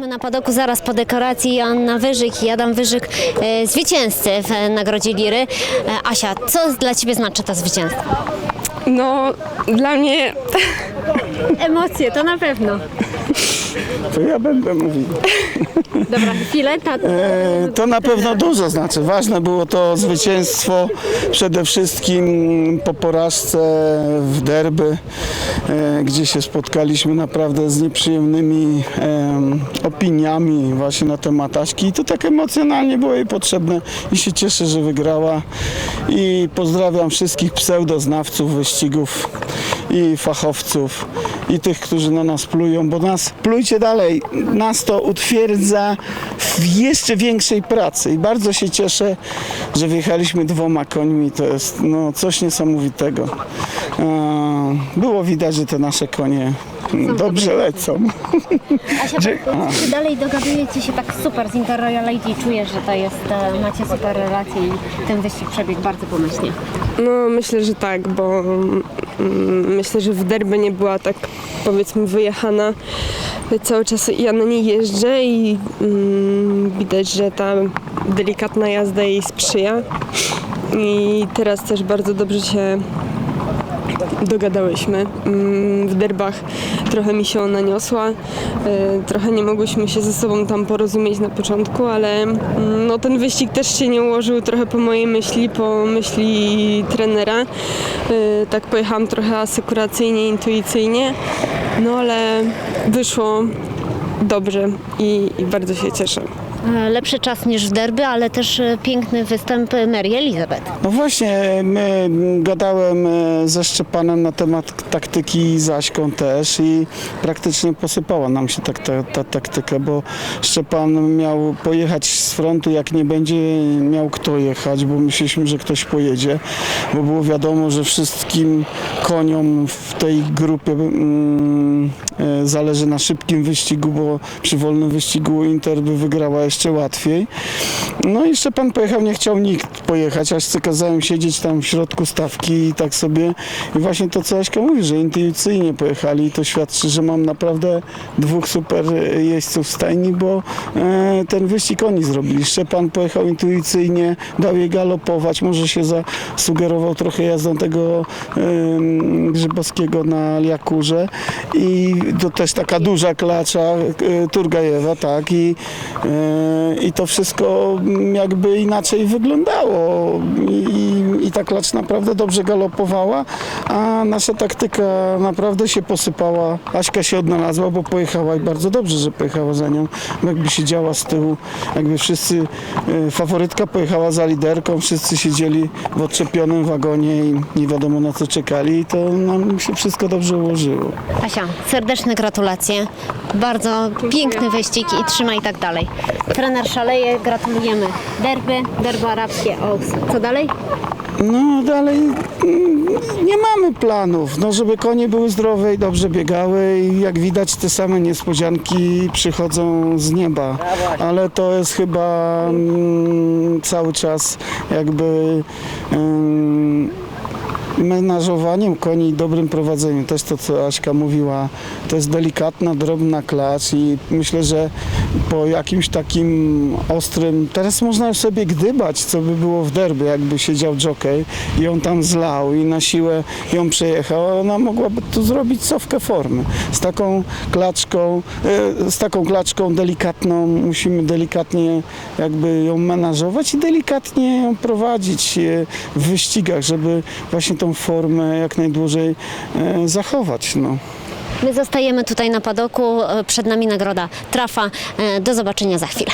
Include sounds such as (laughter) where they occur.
Jesteśmy na padoku zaraz po dekoracji. Joanna Wyżyk i Adam Wyżyk, e, zwycięzcy w e, Nagrodzie Liry. E, Asia, co dla Ciebie znaczy to zwycięstwo? No, dla mnie Emocje, to na pewno. To ja będę mówił. (laughs) Dobra, chwilę. Ta... E, To na pewno dużo znaczy. Ważne było to zwycięstwo przede wszystkim po porażce w derby, e, gdzie się spotkaliśmy naprawdę z nieprzyjemnymi em, opiniami właśnie na temat Aśki. I to tak emocjonalnie było jej potrzebne i się cieszę, że wygrała. I pozdrawiam wszystkich pseudoznawców wyścigów i fachowców i tych, którzy na nas plują, bo nas plujcie dalej. Nas to utwierdza w jeszcze większej pracy i bardzo się cieszę, że wjechaliśmy dwoma końmi. To jest no, coś niesamowitego. E, Było widać, że te nasze konie dobrze lecą. Asia, czy dalej dogadujecie się tak super z Interroyal Lady? Czujesz, że to jest, e, macie super relacje i ten wyścig przebiegł bardzo pomyślnie. No myślę, że tak, bo myślę, że w derby nie była tak powiedzmy wyjechana. Cały czas ja na niej jeżdżę i mm, widać, że ta delikatna jazda jej sprzyja. I teraz też bardzo dobrze się dogadałyśmy. Mm, W derbach trochę mi się ona niosła, y, trochę nie mogłyśmy się ze sobą tam porozumieć na początku, ale mm, no, ten wyścig też się nie ułożył trochę po mojej myśli, po myśli trenera. Y, Tak pojechałam trochę asekuracyjnie, intuicyjnie, no ale wyszło dobrze i, i bardzo się cieszę. E, Lepszy czas niż w derby, ale też e, piękny występ Mary Elizabeth. No właśnie, my gadałem e, ze Szczepanem na temat taktyki z Aśką też i praktycznie posypała nam się tak, ta, ta taktyka, bo Szczepan miał pojechać z frontu, jak nie będzie miał kto jechać, bo myśleliśmy, że ktoś pojedzie, bo było wiadomo, że wszystkim koniom w tej grupie mm, zależy na szybkim wyścigu, bo przy wolnym wyścigu Inter by wygrała jeszcze łatwiej. No i Szczepan pojechał, nie chciał nikt pojechać, aż kazałem siedzieć tam w środku stawki i tak sobie. I właśnie to, co Aśka mówi, że intuicyjnie pojechali to świadczy, że mam naprawdę dwóch super e, jeźdźców w stajni, bo e, ten wyścig oni zrobili. Szczepan pojechał intuicyjnie, dał jej galopować, może się zasugerował trochę jazdą tego em, Grzybowskiego na Liakurze i to też taka duża klacza e, Turgajewa, tak, i, e, i to wszystko jakby inaczej wyglądało ta klacz naprawdę dobrze galopowała, a nasza taktyka naprawdę się posypała. Aśka się odnalazła, bo pojechała i bardzo dobrze, że pojechała za nią, jakby siedziała z tyłu, jakby wszyscy, e, faworytka pojechała za liderką, wszyscy siedzieli w odczepionym wagonie i nie wiadomo na co czekali i to nam się wszystko dobrze ułożyło. Asia, serdeczne gratulacje. Bardzo piękny wyścig i trzymaj tak dalej. Trener szaleje, gratulujemy. Derby, derby arabskie, Oaks. Co dalej? No dalej mm, nie mamy planów, no żeby konie były zdrowe i dobrze biegały i jak widać te same niespodzianki przychodzą z nieba, ale to jest chyba mm, cały czas jakby mm, menażowaniem koni i dobrym prowadzeniem. Też to, co Aśka mówiła, to jest delikatna, drobna klacz i myślę, że po jakimś takim ostrym, teraz można sobie gdybać, co by było w derby, jakby siedział jockey i on tam zlał i na siłę ją przejechał, a ona mogłaby tu zrobić cofkę formy. Z taką klaczką, e, z taką klaczką delikatną musimy delikatnie jakby ją menażować i delikatnie ją prowadzić e, w wyścigach, żeby właśnie tą formę jak najdłużej e, zachować. No. My zostajemy tutaj na padoku. e, Przed nami nagroda trafa. E, Do zobaczenia za chwilę.